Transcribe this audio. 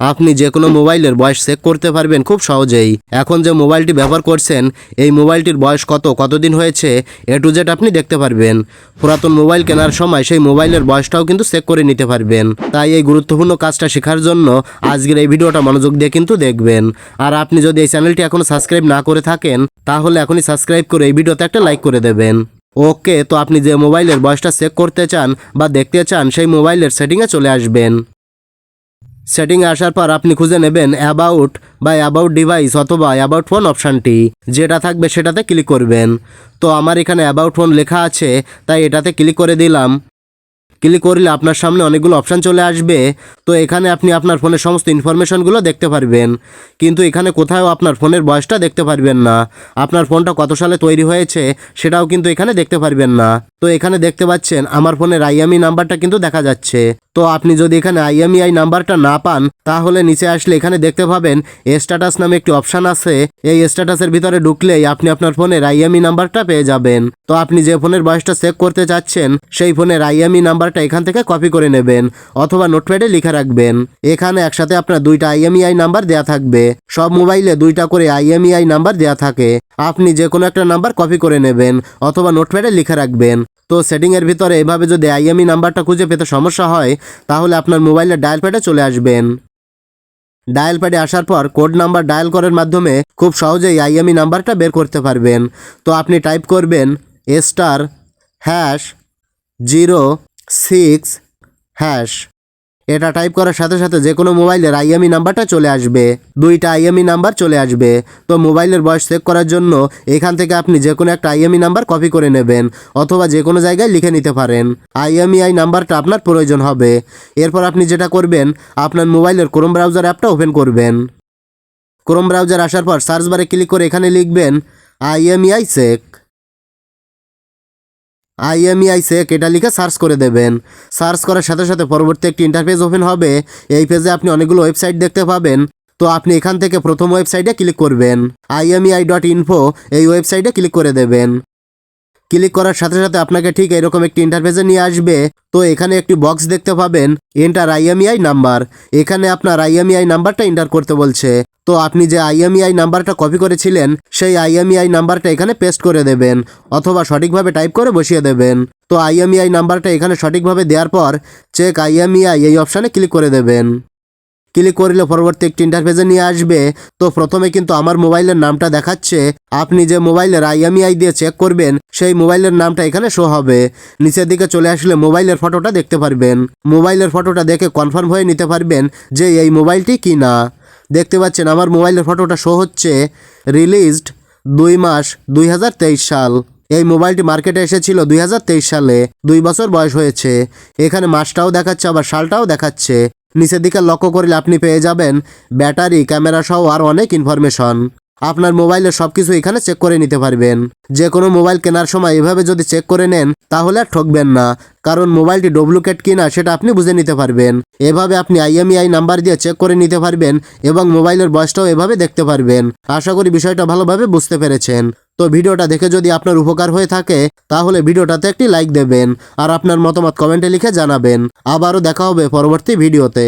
আপনি যে কোনো মোবাইলের বয়স চেক করতে পারবেন খুব সহজেই। এখন যে মোবাইলটি ব্যবহার করছেন, এই মোবাইলটির বয়স কত, কতদিন হয়েছে, এ টু জেড আপনি দেখতে পারবেন। পুরাতন মোবাইল কেনার সময় সেই মোবাইলের বয়সটাও কিন্তু চেক করে নিতে পারবেন। তাই এই গুরুত্বপূর্ণ কাজটা শেখার জন্য আজকের এই ভিডিওটা মনোযোগ দিয়ে কিন্তু দেখবেন। আর আপনি যদি এই চ্যানেলটি এখনও সাবস্ক্রাইব না করে থাকেন, তাহলে এখনই সাবস্ক্রাইব করে এই ভিডিওতে একটা লাইক করে দেবেন। ওকে, তো আপনি যে মোবাইলের বয়সটা চেক করতে চান বা দেখতে চান, সেই মোবাইলের সেটিংয়ে চলে আসবেন। সেটিংয়ে আসার পর আপনি খুঁজে নেবেন অ্যাবাউট বা অ্যাবাউট ডিভাইস অথবা অ্যাবাউট ফোন অপশানটি যেটা থাকবে সেটাতে ক্লিক করবেন। তো আমার এখানে অ্যাবাউট ফোন লেখা আছে, তাই এটাতে ক্লিক করে দিলাম। ক্লিক করলে আপনার সামনে অনেকগুলো অপশান চলে আসবে। তো এখানে আপনি আপনার ফোনের সমস্ত ইনফরমেশনগুলো দেখতে পারবেন। কিন্তু এখানে কোথাও আপনার ফোনের বয়সটা দেখতে পারবেন না। আপনার ফোনটা কত সালে তৈরি হয়েছে, সেটাও কিন্তু এখানে দেখতে পারবেন না। তো এখানে দেখতে পাচ্ছেন, আমার ফোনের আইএমই নাম্বারটা কিন্তু দেখা যাচ্ছে। তো আপনি যদি এখানে আইএমইআই নাম্বারটা না পান, তাহলে নিচে আসলে এখানে দেখতে পাবেন স্ট্যাটাস নামে একটি অপশান আছে। এই স্ট্যাটাসের ভিতরে ঢুকলেই আপনি আপনার ফোনের আইএমই নাম্বারটা পেয়ে যাবেন। তো আপনি যে ফোনের বয়সটা চেক করতে চাচ্ছেন, সেই ফোনের আইএমই নাম্বারটা এখান থেকে কপি করে নেবেন, অথবা নোটপ্যাডে লিখে রাখবেন। এখানে একসাথে আপনার দুইটা আইএমইআই নাম্বার দেয়া থাকবে। সব মোবাইলে দুইটা করে আইএমইআই নাম্বার দেয়া থাকে। আপনি যে কোনো একটা নাম্বার কপি করে নেবেন, অথবা নোটপ্যাডে লিখে রাখবেন। তো সেটিংয়ের ভিতরে এভাবে যদি আইএমই নাম্বারটা খুঁজে পেতে সমস্যা হয়, তাহলে আপনার মোবাইলের ডায়াল প্যাডে চলে আসবেন। ডায়াল প্যাডে আসার পর কোড নাম্বার ডায়াল করার মাধ্যমে খুব সহজেই আইএমই নাম্বারটা বের করতে পারবেন। তো আপনি টাইপ করবেন star hash zero six hash এটা টাইপ করার সাথে সাথে যে কোনো মোবাইলের আইএমই নাম্বারটা চলে আসবে। দুইটা আইএমই নাম্বার চলে আসবে। তো মোবাইলের বয়স চেক করার জন্য এখান থেকে আপনি যে কোনো একটা আইএমই নাম্বার কপি করে নেবেন, অথবা যে কোনো জায়গায় লিখে নিতে পারেন। আইএমইআই নাম্বারটা আপনার প্রয়োজন হবে। এরপর আপনি যেটা করবেন, আপনার মোবাইলের ক্রোম ব্রাউজার অ্যাপটা ওপেন করবেন। ক্রোম ব্রাউজার আসার পর সার্চ বারে ক্লিক করে এখানে লিখবেন আইএমইআই চেক আইএমইআই সেক এটা সার্চ করে দেবেন। সার্চ করার সাথে সাথে পরবর্তী একটি ইন্টারফেস ওপেন হবে। এই পেজে আপনি অনেকগুলো ওয়েবসাইট দেখতে পাবেন। তো আপনি এখান থেকে প্রথম ওয়েবসাইটে ক্লিক করবেন। আইএমইআই ডট ইনফো এই ওয়েবসাইটে ক্লিক করে দেবেন। ক্লিক করার সাথে সাথে আপনাকে ঠিক এরকম একটি ইন্টারফেসে নিয়ে আসবে। তো এখানে একটি বক্স দেখতে পাবেন। এন্টার আইএমইআই নাম্বার এখানে আপনার আইএমইআই নাম্বারটা এন্টার করতে বলছে। তো আপনি যে আইএমইআই নাম্বারটা কপি করেছিলেন, সেই আইএমইআই নাম্বারটা এখানে পেস্ট করে দেবেন, অথবা সঠিকভাবে টাইপ করে বসিয়ে দেবেন। তো আইএমইআই নাম্বারটা এখানে সঠিকভাবে দেওয়ার পর চেক আইএমইআই এই অপশানে ক্লিক করে দেবেন। ক্লিক করলে পরবর্তী একটি ইন্টারফেসে নিয়ে আসবে। তো প্রথমে কিন্তু আমার মোবাইলের নামটা দেখাচ্ছে। আপনি যে মোবাইলের আইএমইআই দিয়ে চেক করবেন, সেই মোবাইলের নামটা এখানে শো হবে। নিচের দিকে চলে আসলে মোবাইলের ফটোটা দেখতে পারবেন। মোবাইলের ফটোটা দেখে কনফার্ম হয়ে নিতে পারবেন যে এই মোবাইলটি কি না দেখতে পাচ্ছেন, আমার মোবাইলের ফটোটা শো হচ্ছে রিলিজড দুই মাস দুই হাজার তেইশ সাল। এই মোবাইলটি মার্কেটে এসেছিল দুই হাজার তেইশ সালে, দুই বছর বয়স হয়েছে। এখানে মাসটাও দেখাচ্ছে, আবার সালটাও দেখাচ্ছে। নিচের দিকে লক্ষ্য করলে আপনি পেয়ে যাবেন ব্যাটারি, ক্যামেরা সহ আর অনেক ইনফরমেশন আপনার মোবাইলে সব কিছু এখানে চেক করে নিতে পারবেন। যে কোনো মোবাইল কেনার সময় এভাবে যদি চেক করে নেন, তাহলে আর ঠকবেন না। কারণ মোবাইলটি ডুপ্লিকেট কিনা সেটা আপনি বুঝে নিতে পারবেন। এভাবে আপনি আইএমইআই নাম্বার দিয়ে চেক করে নিতে পারবেন এবং মোবাইলের বয়সটাও এভাবে দেখতে পারবেন। আশা করি বিষয়টা ভালোভাবে বুঝতে পেরেছেন। তো ভিডিওটা দেখে যদি আপনার উপকার হয়ে থাকে, তাহলে ভিডিওটাতে একটি লাইক দেবেন। আর আপনার মতামত কমেন্টে লিখে জানাবেন। আবারও দেখা হবে পরবর্তী ভিডিওতে।